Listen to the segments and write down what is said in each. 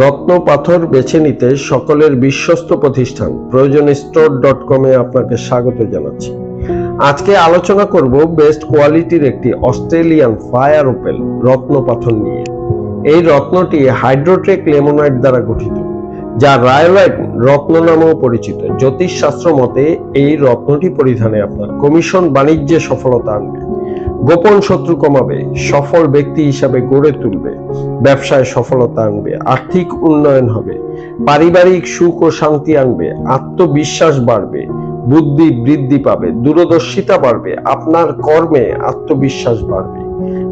রত্ন পাথর বেছে নিতে সকলের বিশ্বস্ত প্রতিষ্ঠান। প্রয়োজন স্টোর ডট কমে আপনাকে স্বাগত জানাচ্ছি। আজকে আলোচনা করব বেস্ট কোয়ালিটির একটি অস্ট্রেলিয়ান ফায়ার ওপেল রত্ন পাথর নিয়ে। এই রত্নটি হাইড্রোট্রেক লেমোনাইট দ্বারা গঠিত, যা রায়োলাইট রত্ন নামেও পরিচিত। জ্যোতিষশাস্ত্র মতে এই রত্নটি পরিধানে আপনার কমিশন বাণিজ্যে সফলতা আনবে। গোপন শত্রু কমাবে, সফল ব্যক্তি হিসাবে গড়ে তুলবে, ব্যবসায় সফলতা আনবে, আর্থিক উন্নয়ন হবে, পারিবারিক সুখ ও শান্তি আনবে, আত্মবিশ্বাস বাড়বে, বুদ্ধি বৃদ্ধি পাবে, দূরদর্শিতা বাড়বে, আপনার কর্মে আত্মবিশ্বাস বাড়বে,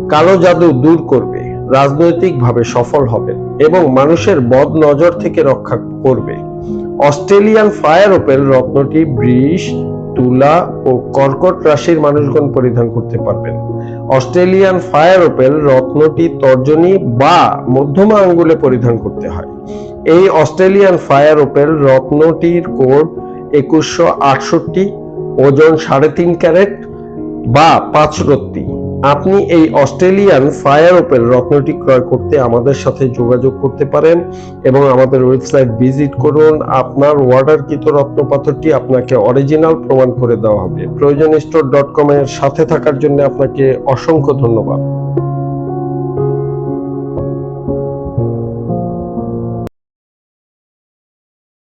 কালো জাদু দূর করবে, রাজনৈতিকভাবে সফল হবে এবং মানুষের বদ নজর থেকে রক্ষা করবে। অস্ট্রেলিয়ান ফায়ার ওপেল রত্নটি বৃষ তুলা ও কর্কট রাশির মানুষগণ পরিধান করতে পারবেন। অস্ট্রেলিয়ান ফায়ার ওপেল রত্নটি তর্জনী বা মধ্যমা আঙ্গুলে পরিধান করতে হয়। এই অস্ট্রেলিয়ান ফায়ার ওপেল রত্নটির কোড একুশশো আটষট্টি, ওজন সাড়ে তিন ক্যারেট বা পাঁচ রত্তি। আপনি এই অস্ট্রেলিয়ান ফায়ার ওপেন রত্নটি ক্রয় করতে আমাদের সাথে যোগাযোগ করতে পারেন এবং আমাদের ওয়েবসাইট ভিজিট করুন। আপনার অর্ডারকৃত রত্ন পাথরটি আপনাকে অরিজিনাল প্রমাণ করে দেওয়া হবে। প্রয়োজন স্টোর ডট কম এর সাথে থাকার জন্য আপনাকে অসংখ্য ধন্যবাদ।